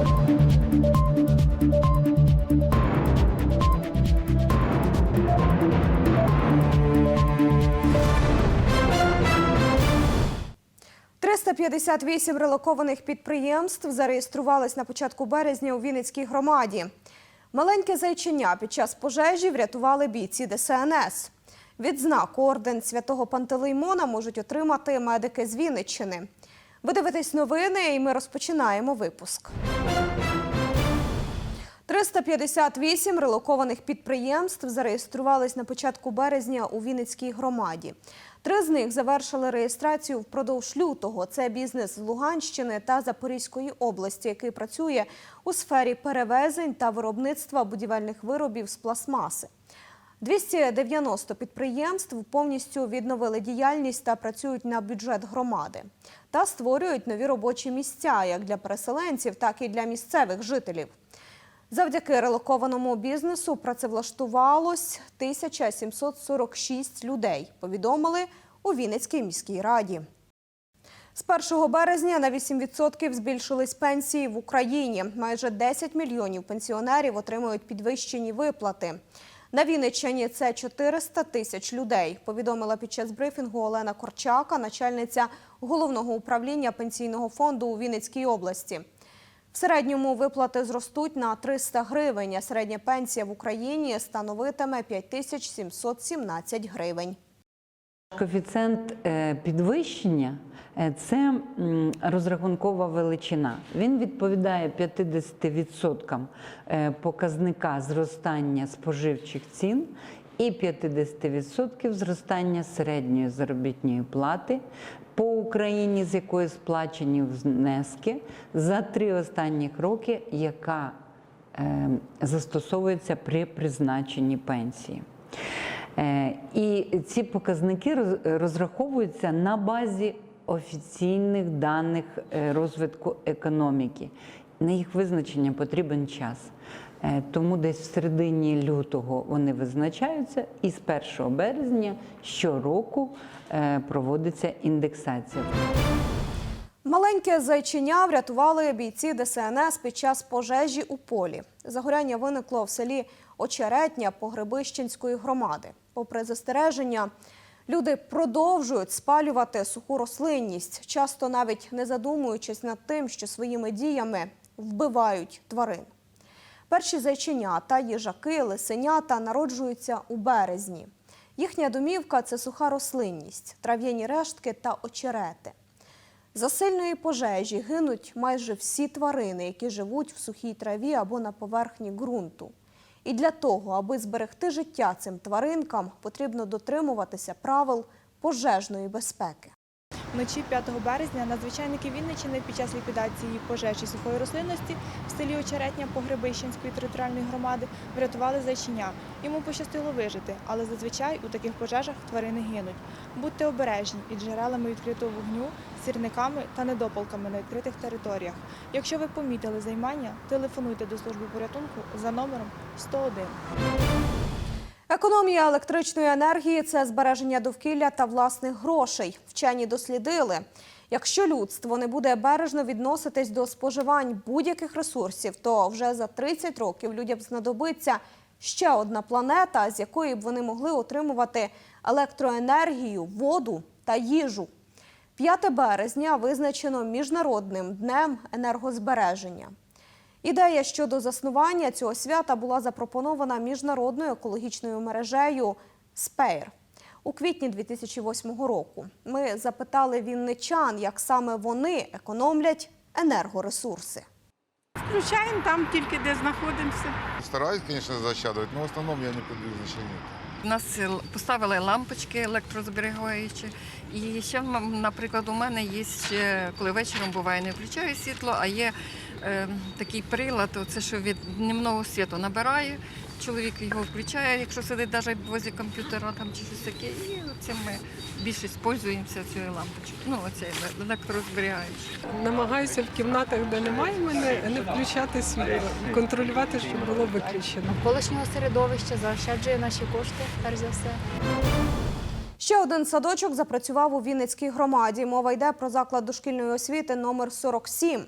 – 358 релокованих підприємств зареєструвались на початку березня у Вінницькій громаді. Маленьке зайчиня під час пожежі врятували бійці ДСНС. Відзнаку орден святого Пантелеймона можуть отримати медики з Вінниччини. Ви дивитесь новини, і ми розпочинаємо випуск. 358 релокованих підприємств зареєструвались на початку березня у Вінницькій громаді. Три з них завершили реєстрацію впродовж лютого. Це бізнес з Луганщини та Запорізької області, який працює у сфері перевезень та виробництва будівельних виробів з пластмаси. 290 підприємств повністю відновили діяльність та працюють на бюджет громади. Та створюють нові робочі місця як для переселенців, так і для місцевих жителів. Завдяки релокованому бізнесу працевлаштувалось 1746 людей, повідомили у Вінницькій міській раді. З 1 березня на 8% збільшились пенсії в Україні. Майже 10 мільйонів пенсіонерів отримують підвищені виплати. На Вінниччині це 400 тисяч людей, повідомила під час брифінгу Олена Корчака, начальниця головного управління пенсійного фонду у Вінницькій області. В середньому виплати зростуть на 300 гривень, а середня пенсія в Україні становитиме 5717 гривень. Коефіцієнт е, підвищення е, це розрахункова величина. Він відповідає 50% е, показника зростання споживчих цін і 50% зростання середньої заробітної плати по Україні, з якої сплачені внески за три останніх роки, яка е, застосовується при призначенні пенсії. Е, І ці показники роз- розраховуються на базі офіційних даних е, розвитку економіки. На їх визначення потрібен час. Е, Тому десь в середині лютого вони визначаються, і з 1 березня щороку проводиться індексація. Маленьке зайчиня врятували бійці ДСНС під час пожежі у полі. Загоряння виникло в селі Очеретня Погребищенської громади. Попри застереження, люди продовжують спалювати суху рослинність, часто навіть не задумуючись над тим, що своїми діями вбивають тварин. Перші зайчиня та їжаки, лисенята народжуються у березні. Їхня домівка це суха рослинність, трав'яні рештки та очерети. За сильної пожежі гинуть майже всі тварини, які живуть в сухій траві або на поверхні ґрунту. І для того, аби зберегти життя цим тваринкам, потрібно дотримуватися правил пожежної безпеки. Вночі 5 березня надзвичайники Вінниччини під час ліквідації пожежі сухої рослинності в селі Очеретня Погребищенської територіальної громади врятували зайчиня. Йому пощастило вижити, але зазвичай у таких пожежах тварини гинуть. Будьте обережні із джерелами відкритого вогню, сірниками та недопалками на відкритих територіях. Якщо ви помітили займання, телефонуйте до служби порятунку за номером 101. Економія електричної енергії це збереження довкілля та власних грошей. Вчені дослідили. Якщо людство не буде бережно відноситись до споживань будь-яких ресурсів, то вже за 30 років людям знадобиться ще одна планета, з якої б вони могли отримувати електроенергію, воду та їжу. 5 березня визначено міжнародним днем енергозбереження. Ідея щодо заснування цього свята була запропонована міжнародною екологічною мережею СПЕЙР у квітні 2008 року. Ми запитали вінничан, як саме вони економлять енергоресурси. Включаємо там тільки де знаходимося. Стараюсь, конечно, заощадлювати, але в основному я не подаю значення. У нас поставили лампочки електрозберігаючі. І ще, наприклад, у мене є ще, коли вечором буває, не включаю світло, а є е, такий прилад, це що від дневного світу набирає. Чоловік його включає, якщо сидить навіть возле комп'ютера там чи щось таке. І цим ми більше пользуємося цією лампочкою. Ну, оцею електрозберігаючою. Намагаюся в кімнатах, де немає мене, не включати світло, контролювати, щоб було виключено. Колишнього середовища заощаджує наші кошти, перш за все. Ще один садочок запрацював у Вінницькій громаді. Мова йде про заклад дошкільної освіти номер 47.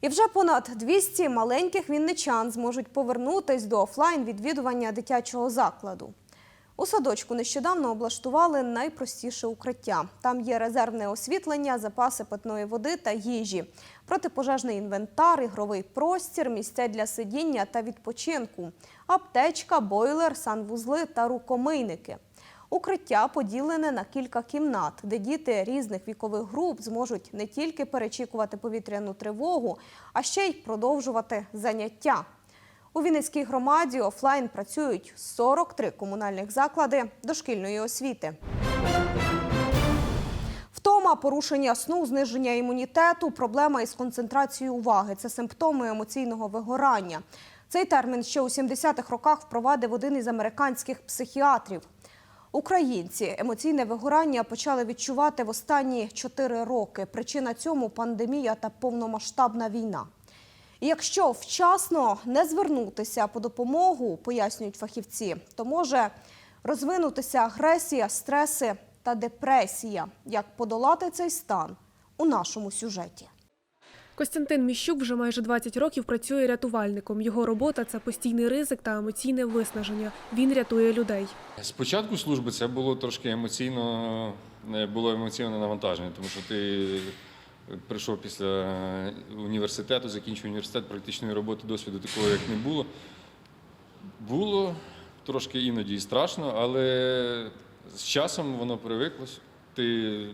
І вже понад 200 маленьких вінничан зможуть повернутись до офлайн відвідування дитячого закладу. У садочку нещодавно облаштували найпростіше укриття. Там є резервне освітлення, запаси питної води та їжі, протипожежний інвентар, ігровий простір, місця для сидіння та відпочинку, аптечка, бойлер, санвузли та рукомийники. Укриття поділене на кілька кімнат, де діти різних вікових груп зможуть не тільки перечікувати повітряну тривогу, а ще й продовжувати заняття. У Вінницькій громаді офлайн працюють 43 комунальних заклади дошкільної освіти. Втома, порушення сну, зниження імунітету, проблема із концентрацією уваги це симптоми емоційного вигорання. Цей термін ще у 70-х роках впровадив один із американських психіатрів. Українці емоційне вигорання почали відчувати в останні 4 роки. Причина цьому пандемія та повномасштабна війна. І якщо вчасно не звернутися по допомогу, пояснюють фахівці, то може розвинутися агресія, стреси та депресія. Як подолати цей стан у нашому сюжеті? Костянтин Міщук вже майже 20 років працює рятувальником. Його робота це постійний ризик та емоційне виснаження. Він рятує людей. Спочатку служби це було трошки емоційно, е, було емоційне навантаження, тому що ти прийшов після університету, закінчив університет, практичної роботи, досвіду такого як не було. Було трошки іноді і страшно, але з часом воно привиклось. Ти,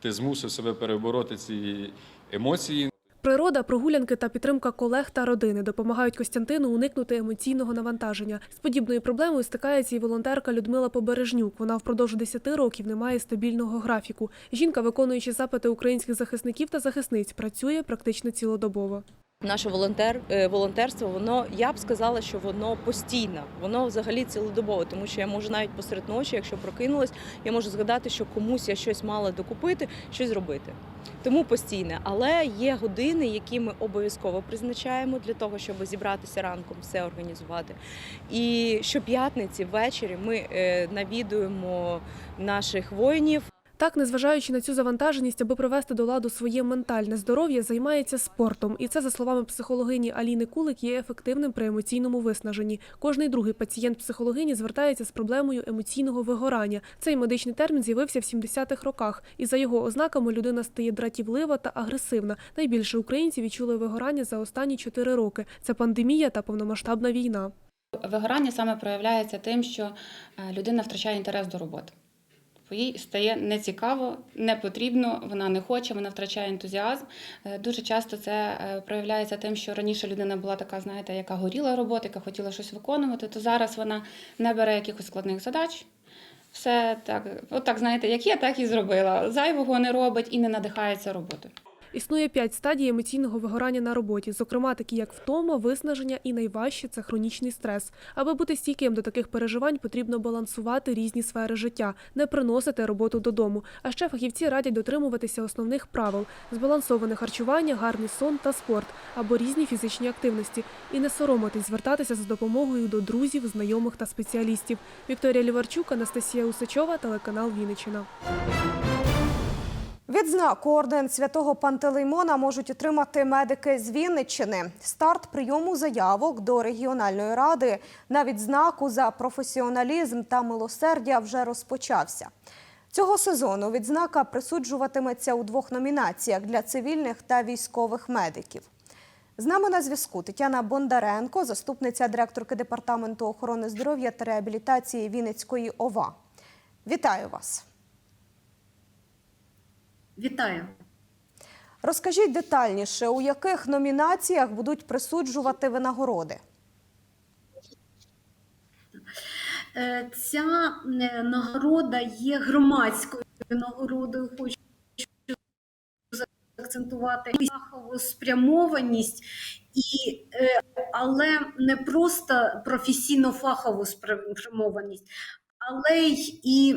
ти змусив себе перебороти ці емоції. Природа, прогулянки та підтримка колег та родини допомагають Костянтину уникнути емоційного навантаження. З подібною проблемою стикається і волонтерка Людмила Побережнюк. Вона впродовж 10 років не має стабільного графіку. Жінка, виконуючи запити українських захисників та захисниць, працює практично цілодобово. Наше волонтер, е, волонтерство, воно я б сказала, що воно постійне, воно взагалі цілодобове, тому що я можу навіть посеред ночі, якщо прокинулась, я можу згадати, що комусь я щось мала докупити, щось зробити. Тому постійне. Але є години, які ми обов'язково призначаємо для того, щоб зібратися ранком, все організувати. І щоп'ятниці ввечері ми е, навідуємо наших воїнів. Так, незважаючи на цю завантаженість, аби привести до ладу своє ментальне здоров'я, займається спортом. І це, за словами психологині Аліни Кулик, є ефективним при емоційному виснаженні. Кожний другий пацієнт психологині звертається з проблемою емоційного вигорання. Цей медичний термін з'явився в 70-х роках. І за його ознаками людина стає дратівлива та агресивна. Найбільше українців відчули вигорання за останні 4 роки. Це пандемія та повномасштабна війна. Вигорання саме проявляється тим, що е, людина втрачає інтерес до роботи. Їй стає нецікаво, не потрібно, вона не хоче, вона втрачає ентузіазм. Е, Дуже часто це е, проявляється тим, що раніше людина була така, знаєте, яка горіла робота, яка хотіла щось виконувати, то зараз вона не бере якихось складних задач. Все так, от так, знаєте, як є, так і зробила. Зайвого не робить і не надихається роботою. Існує п'ять стадій емоційного вигорання на роботі, зокрема такі як втома, виснаження і найважче це хронічний стрес. Аби бути стійким до таких переживань, потрібно балансувати різні сфери життя, не приносити роботу додому. А ще фахівці радять дотримуватися основних правил: збалансоване харчування, гарний сон та спорт або різні фізичні активності, і не соромитись звертатися за допомогою до друзів, знайомих та спеціалістів. Вікторія Ліварчук, Анастасія Усачова, телеканал Вінниччина. Відзнаку орден святого Пантелеймона можуть отримати медики з Вінниччини. Старт прийому заявок до регіональної ради на відзнаку за професіоналізм та милосердя вже розпочався. Цього сезону відзнака присуджуватиметься у двох номінаціях для цивільних та військових медиків. З нами на зв'язку Тетяна Бондаренко, заступниця директорки департаменту охорони здоров'я та реабілітації Вінницької ОВА. Вітаю вас! Вітаю. Розкажіть детальніше, у яких номінаціях будуть присуджувати винагороди? Е, Ця е, нагорода є громадською нагородою. Хочу акцентувати фахову спрямованість, і, е, але не просто професійно-фахову спрямованість, але й і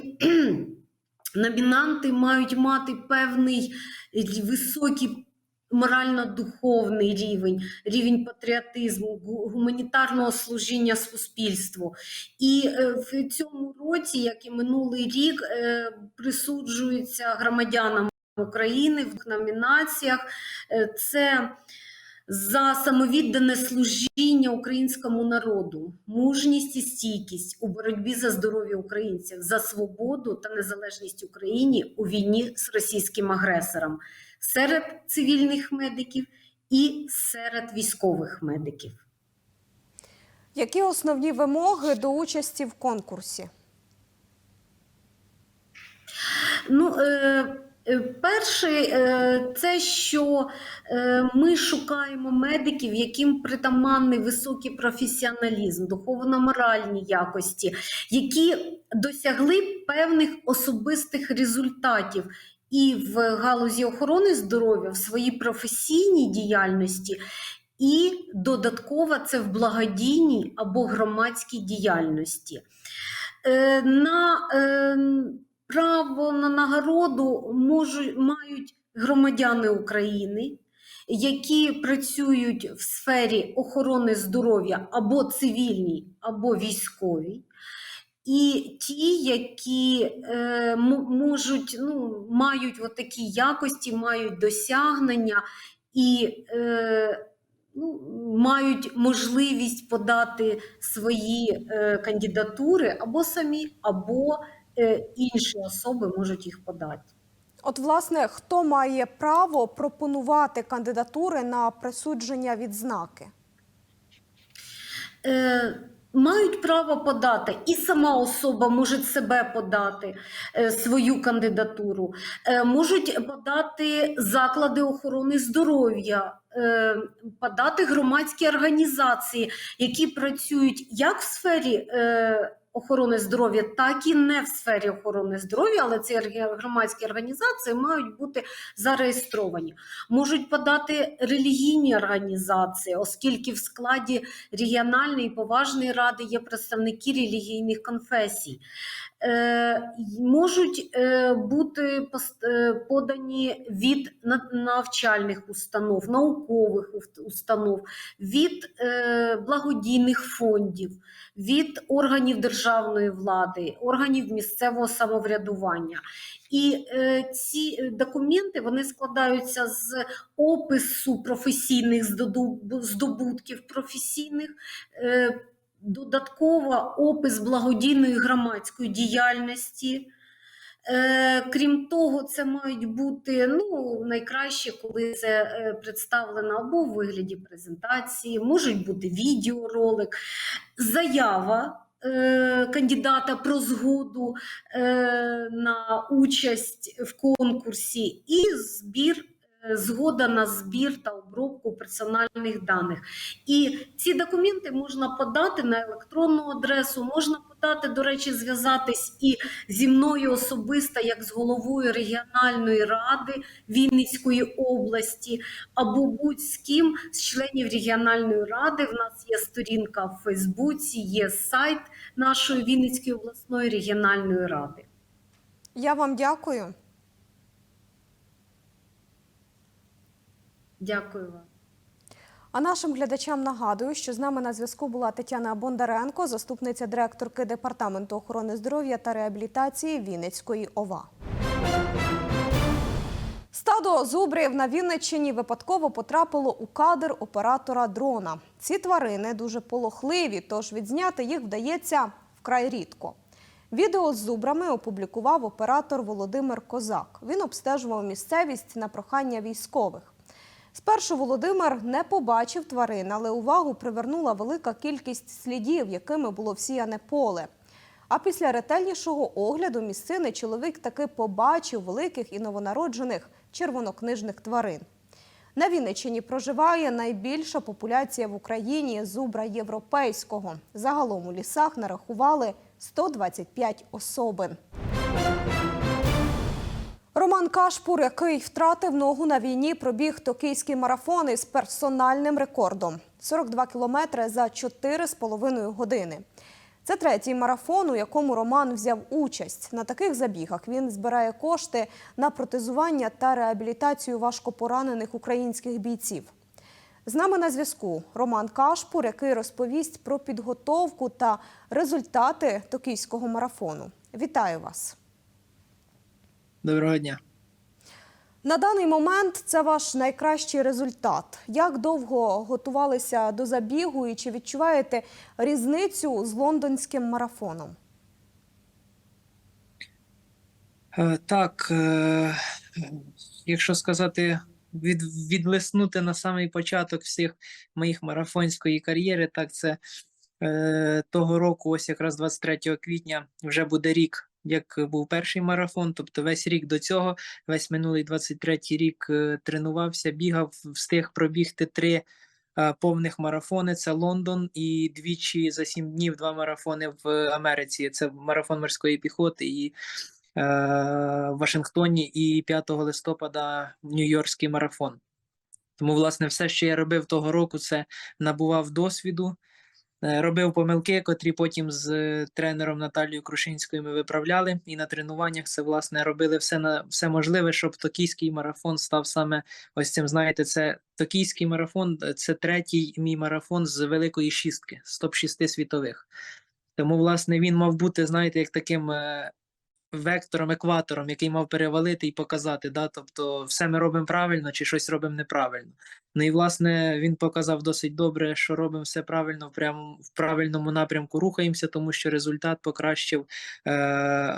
номінанти мають мати певний високий морально-духовний рівень, рівень патріотизму, гуманітарного служіння суспільству. І е, в цьому році, як і минулий рік, е, присуджуються громадянам України в номінаціях. Е, Це за самовіддане служіння українському народу, мужність і стійкість у боротьбі за здоров'я українців, за свободу та незалежність Україні у війні з російським агресором серед цивільних медиків і серед військових медиків. Які основні вимоги до участі в конкурсі? Ну, е, перший, е, це що е, ми шукаємо медиків, яким притаманний високий професіоналізм, духовно-моральні якості, які досягли певних особистих результатів. І в галузі охорони здоров'я в своїй професійній діяльності, і додатково це в благодійній або громадській діяльності. Е, На е, право на нагороду можуть, мають громадяни України, які працюють в сфері охорони здоров'я або цивільній, або військовій. І ті, які е, можуть, ну, мають от такі якості, мають досягнення і е, ну, мають можливість подати свої е, кандидатури або самі, або інші особи можуть їх подати. От, власне, хто має право пропонувати кандидатури на присудження відзнаки? Е, Мають право подати, і сама особа може себе подати, е, свою кандидатуру, Е, можуть подати заклади охорони здоров'я, е, подати громадські організації, які працюють як в сфері е, охорони здоров'я, так і не в сфері охорони здоров'я, але ці громадські організації мають бути зареєстровані. Можуть подати релігійні організації, оскільки в складі регіональної поважної ради є представники релігійних конфесій. Е, можуть е, бути е, подані від навчальних установ, наукових установ, від благодійних фондів, від органів державної влади, органів місцевого самоврядування. І ці документи вони складаються з опису професійних здобутків професійних. Додатково опис благодійної громадської діяльності. Е, крім того, це мають бути ну, найкраще, коли це е, представлено або в вигляді презентації, можуть бути відеоролик, заява е, кандидата про згоду на участь в конкурсі і збір. Е, Згода на збір та обробку персональних даних. І ці документи можна подати на електронну адресу, можна подати, до речі, зв'язатись і зі мною особисто, як з головою регіональної ради Вінницької області, або будь-з ким з членів регіональної ради. В нас є сторінка в Фейсбуці, є сайт нашої Вінницької обласної регіональної ради. Я вам дякую. Дякую вам. А нашим глядачам нагадую, що з нами на зв'язку була Тетяна Бондаренко, заступниця директорки департаменту охорони здоров'я та реабілітації Вінницької ОВА. Стадо зубрів на Вінниччині випадково потрапило у кадр оператора дрона. Ці тварини дуже полохливі, тож відзняти їх вдається вкрай рідко. Відео з зубрами опублікував оператор Володимир Козак. Він обстежував місцевість на прохання військових. Спершу Володимир не побачив тварин, але увагу привернула велика кількість слідів, якими було всіяне поле. А після ретельнішого огляду місцини чоловік таки побачив великих і новонароджених червонокнижних тварин. На Вінниччині проживає найбільша популяція в Україні зубра європейського. Загалом у лісах нарахували 125 особин. Роман Кашпур, який втратив ногу на війні, пробіг токійський марафон із персональним рекордом 42 кілометри за 4,5 години. Це третій марафон, у якому Роман взяв участь. На таких забігах він збирає кошти на протезування та реабілітацію важкопоранених українських бійців. З нами на зв'язку Роман Кашпур, який розповість про підготовку та результати токійського марафону. Вітаю вас! Доброго дня. На даний момент це ваш найкращий результат. Як довго готувалися до забігу і чи відчуваєте різницю з лондонським марафоном? Е, Так, е, якщо сказати, від, відлиснути на самий початок всіх моїх марафонської кар'єри, так це е, того року, ось якраз 23 квітня, вже буде рік, як був перший марафон. Тобто весь рік до цього, весь минулий 23 рік е, тренувався, бігав, встиг пробігти три е, повних марафони. Це Лондон і двічі за сім днів два марафони в Америці. Це марафон морської піхоти і е, в Вашингтоні і 5 листопада Нью-Йоркський марафон. Тому, власне, все, що я робив того року, це набував досвіду, робив помилки, котрі потім з е, тренером Наталією Крушинською ми виправляли. І на тренуваннях це власне робили все на все можливе, щоб токійський марафон став саме ось цим. Знаєте, це токійський марафон, е, це третій мій марафон з великої шістки, з топ-6 світових. Тому, власне, він мав бути, знаєте, як таким е, вектором, екватором, який мав перевалити і показати. Да? Тобто, все ми робимо правильно чи щось робимо неправильно. Ну і власне він показав досить добре, що робимо все правильно, прям в правильному напрямку рухаємося, тому що результат покращив е,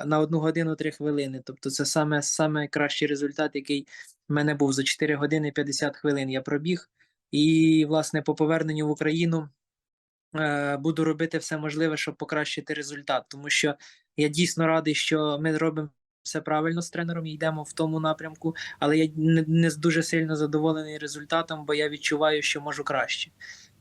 на одну годину три хвилини. Тобто, це саме саме кращий результат, який в мене був за 4 години 50 хвилин. Я пробіг. І, власне, по поверненню в Україну е, буду робити все можливе, щоб покращити результат, тому що я дійсно радий, що ми робимо все правильно з тренером і йдемо в тому напрямку, але я не, не дуже сильно задоволений результатом, бо я відчуваю, що можу краще.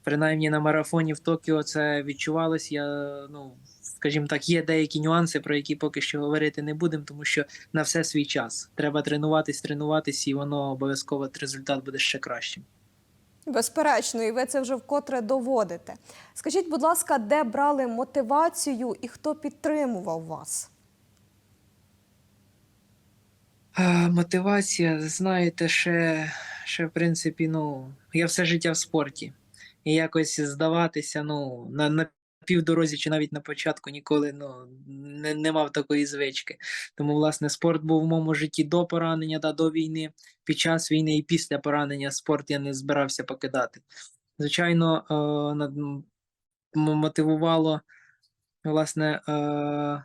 Принаймні на марафоні в Токіо це відчувалось. Я ну скажімо так, є деякі нюанси, про які поки що говорити не будемо, тому що на все свій час. Треба тренуватись, тренуватись, і воно обов'язково результат буде ще кращим. Безперечно, і ви це вже вкотре доводите. Скажіть, будь ласка, де брали мотивацію і хто підтримував вас? Мотивація, знаєте, ще, ще в принципі, ну, я все життя в спорті. І якось здаватися, ну, на, на півдорозі чи навіть на початку ніколи ну, не, не мав такої звички. Тому, власне, спорт був в моєму житті до поранення та до війни, під час війни і після поранення спорт я не збирався покидати. Звичайно, е, мотивувало, власне, е,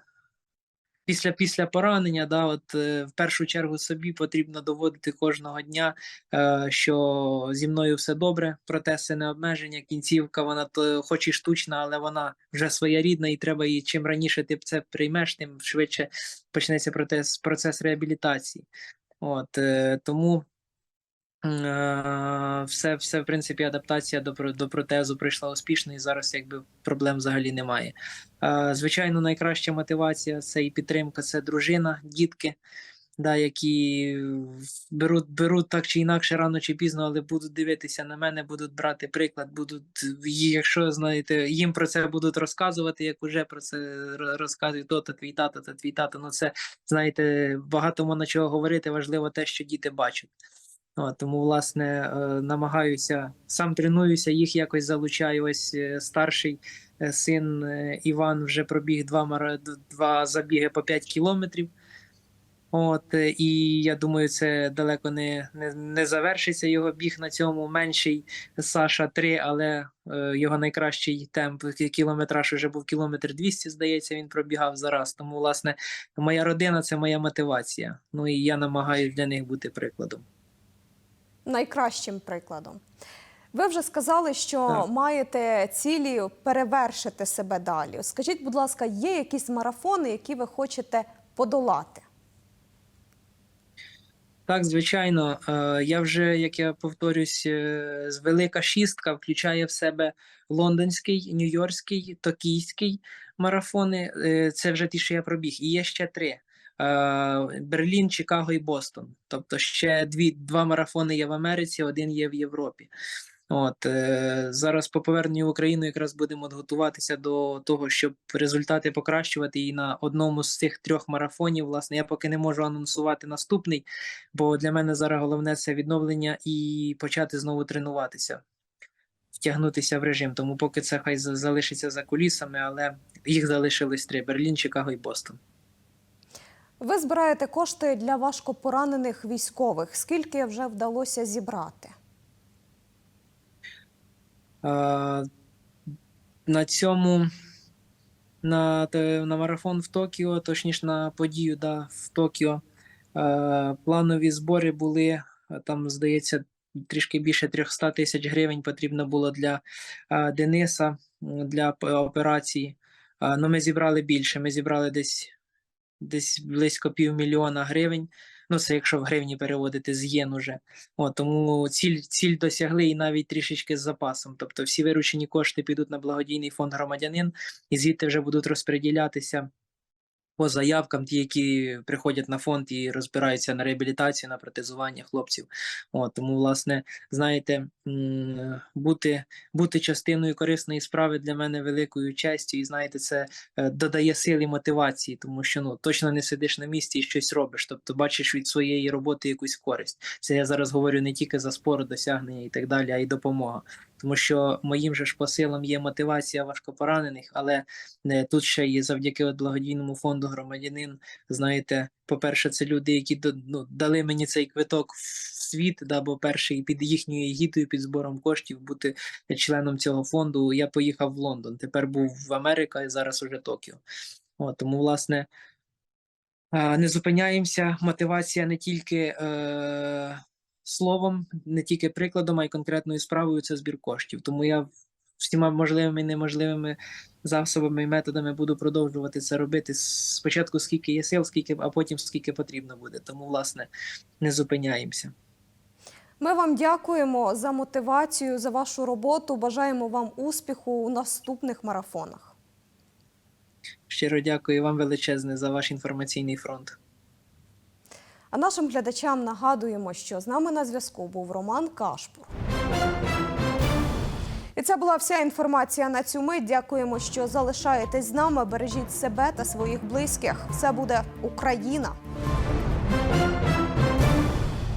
після, після поранення, да, от е, в першу чергу собі потрібно доводити кожного дня, е, що зі мною все добре, протеси не обмеження, кінцівка, вона то хоч і штучна, але вона вже своєрідна, і треба її чим раніше ти це приймеш, тим швидше почнеться процес, процес реабілітації. От е, тому. Е, Все, все, в принципі, адаптація до, до протезу пройшла успішно, і зараз якби проблем взагалі немає. Е, Звичайно, найкраща мотивація це і підтримка, це дружина, дітки, да, які беруть, беруть так чи інакше рано чи пізно, але будуть дивитися на мене, будуть брати приклад, будуть, якщо знаєте, їм про це будуть розказувати, як уже про це ро- розказують то, то твій тато, то твій тато. Ну це знаєте, багато можна чого говорити. Важливо те, що діти бачать. Тому, власне, е, намагаюся сам тренуюся, їх якось залучаю. Ось е, старший е, син Іван вже пробіг два, мара-два забіги по 5 кілометрів. От, і я думаю, це далеко не, не, не завершиться його біг на цьому. Менший Саша 3, але е, його найкращий темп кілометраж вже був кілометр 200, здається, він пробігав зараз. Тому, власне, моя родина це моя мотивація. Ну і я намагаюся для них бути прикладом. Найкращим прикладом. Ви вже сказали, що Так. маєте цілі перевершити себе далі. Скажіть, будь ласка, є якісь марафони, які ви хочете подолати? Так, звичайно, Е, я вже, як я повторюсь, е, з велика шістка включає в себе лондонський, нью-йоркський, токійський марафони. Е, Це вже ті, що я пробіг. І є ще три: Берлін, Чикаго і Бостон. Тобто ще дві, два марафони є в Америці, один є в Європі. От е, зараз по поверненню в Україну якраз будемо готуватися до того, щоб результати покращувати. І на одному з цих трьох марафонів, власне, я поки не можу анонсувати наступний, бо для мене зараз головне це відновлення і почати знову тренуватися, втягнутися в режим. Тому поки це хай залишиться за кулісами, але їх залишилось три: Берлін, Чикаго і Бостон. Ви збираєте кошти для важкопоранених військових. Скільки вже вдалося зібрати? На цьому на, на марафон в Токіо, точніше на подію да, в Токіо. Планові збори були там, здається, трішки більше 300 тисяч гривень потрібно було для Дениса для операції. Е, Ну, ми зібрали більше. Ми зібрали десь, десь близько півмільйона гривень. Ну, це якщо в гривні переводити з єн уже. От, тому ціль, ціль досягли і навіть трішечки з запасом. Тобто всі виручені кошти підуть на благодійний фонд громадянин, і звідти вже будуть розподілятися по заявкам, ті, які приходять на фонд і розбираються на реабілітацію, на протезування хлопців. От, тому, власне, знаєте, бути, бути частиною корисної справи для мене великою честю, і знаєте, це е, додає сили мотивації, тому що ну точно не сидиш на місці і щось робиш. Тобто бачиш від своєї роботи якусь користь. Це я зараз говорю не тільки за спорт, досягнення і так далі, а й допомога. Тому що моїм же ж посилом є мотивація важкопоранених, але е, тут ще є завдяки благодійному фонду громадянин. Знаєте, по-перше, це люди, які ну, дали мені цей квиток в світ, да, бо перший під їхньою егідою, під збором коштів бути членом цього фонду. Я поїхав в Лондон. Тепер був в Америка і зараз уже Токіо. От, тому, власне, не зупиняємося. Мотивація не тільки е, словом, не тільки прикладом, а й конкретною справою це збір коштів. Тому я всіма можливими і неможливими засобами і методами буду продовжувати це робити. Спочатку скільки є сил, скільки, а потім скільки потрібно буде. Тому, власне, не зупиняємося. Ми вам дякуємо за мотивацію, за вашу роботу. Бажаємо вам успіху у наступних марафонах. Щиро дякую вам величезне за ваш інформаційний фронт. А нашим глядачам нагадуємо, що з нами на зв'язку був Роман Кашпур. І це була вся інформація на цю мить. Дякуємо, що залишаєтесь з нами. Бережіть себе та своїх близьких. Все буде Україна.